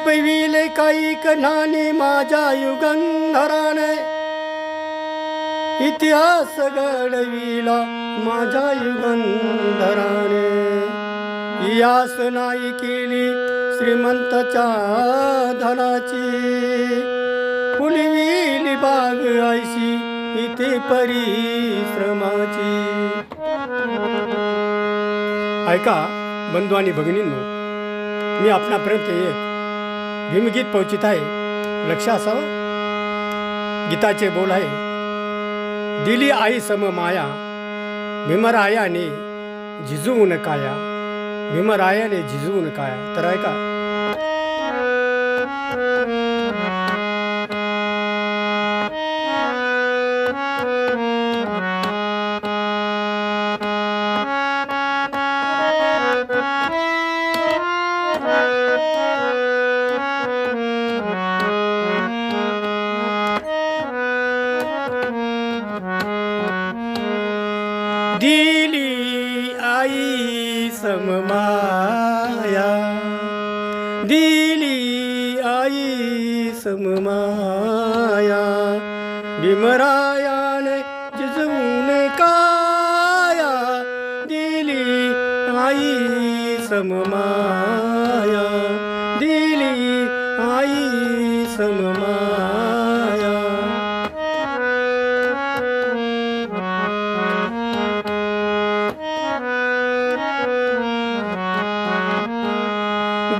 शिपविले काही कन्हाने माझ्या युगंधराने. इतिहास घडविला माझ्या युगंधराने. यास नाही केली श्रीमंतच्या धनाची फुलविली बाग ऐशी इथे परिश्रमाची. ऐका बंधू आणि भगिनींनो मी आपणापर्यंत येत भीमगीत पोहोचित आहे. लक्ष असावं. गीताचे बोल आहे. दिली आई सम माया भीमरायाने झिजवून काया भीमरायाने झिजवून काया. तर ऐका दिली आई सममाया दिली आई सममाया भीमरायाने जिजवून काया. दिली आई सममाया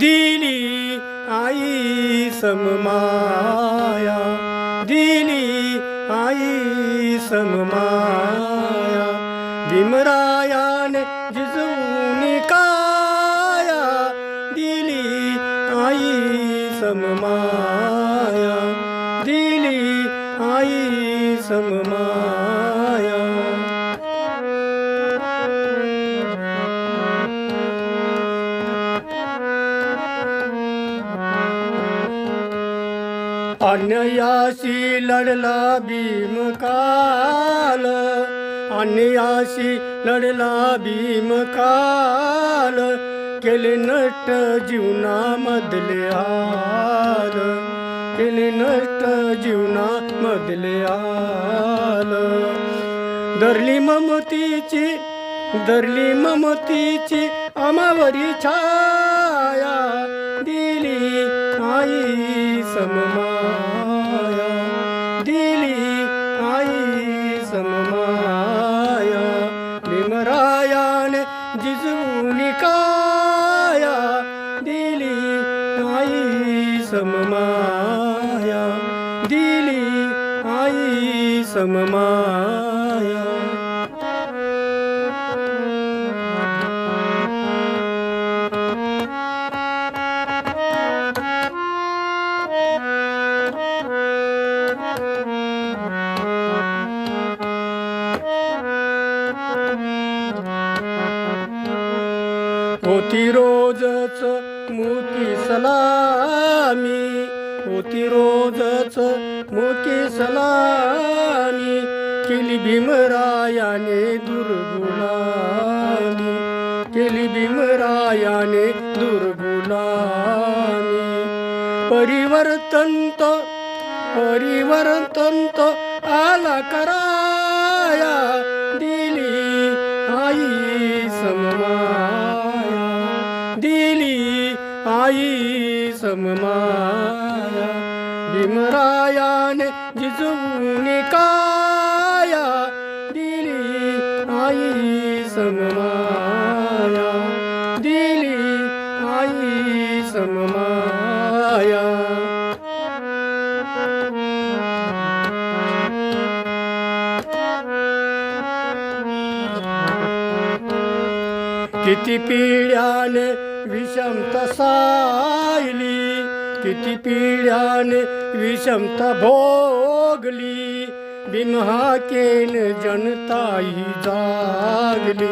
दिली आई सममाया दिली आई सममाया भीमरायाने जिजवून अन्याशी लढला भीमकाल अन्याशी लढला भीमकाल केले। नष्ट जीवनामधले आल केले नष्ट जीवनामधले आल धरली ममतीची धरली ममतीची अमावरी छाया दिली आई सममा होती रोजच मोठी सलामी. होती रोजच मोठी सलामी. केली भीमरायाने दुर्गुणानी केली भीमरायाने दुर्गुणानी परिवर्तन तो परिवर्तन आला करा. सममाया दिली आई सममाया किती पिढ्याने विषमता सायली किती पिढ्याने विषमता भोगली बिमहाकेन जनताही जागली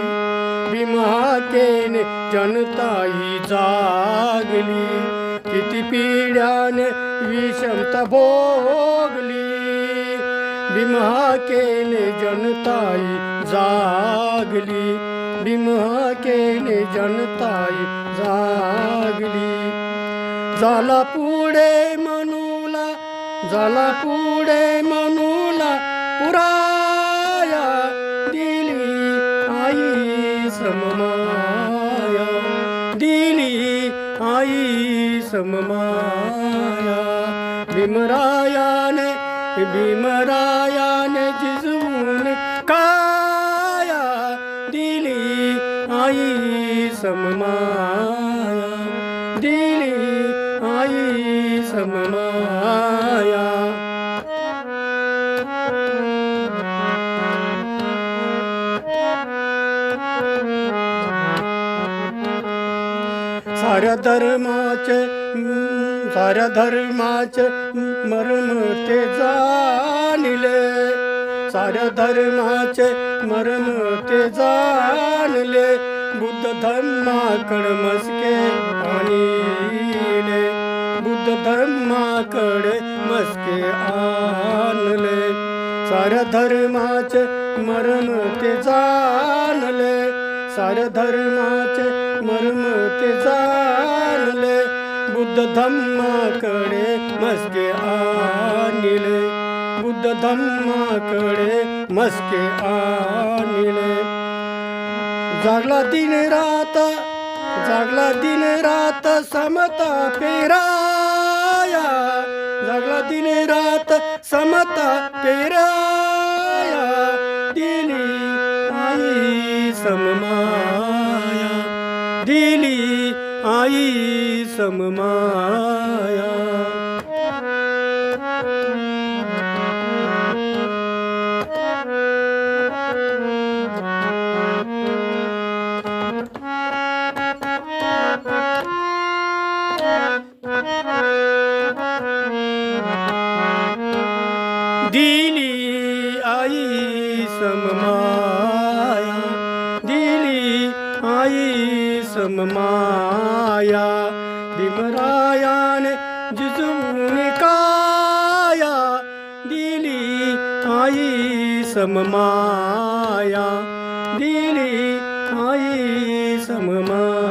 बिमहाकेन जनताही जागली किती पिढ्याने विषमता भोगली बिमहाकेने जनताई जागली बिमहाकेने जनताई जागली. झाला पुढे मनूला झाला पुढे मनूला पुराया दिली आई सममाया दिली आई सममाया भीमरायाने भीमरायाने जिजवून काया दिली आई सममाया साऱ्या धर्माचे साऱ्या धर्माचे मर्म ते जाणले. साऱ्या धर्माचे मर्म ते जाणले. बुद्ध धर्माकड मस्के आणले. बुद्ध धर्माकडे मस्के आणले. साऱ्या धर्माचे मर्म ते जाणले. सार धर्माचे मर्म ते जाणले. बुद्ध धम्माकडे मस्के आणले. बुद्ध धम्माकडे मस्के आणले. जागला दिन रात जागला दिन रात समता पेराया जागला दिन रात समता पेराया दिली आई सममाया दिली आई सममाया दिली आई सममाया सममाया भीमरायाने जिजून काया दिली आई सममाया दिली आई सममाया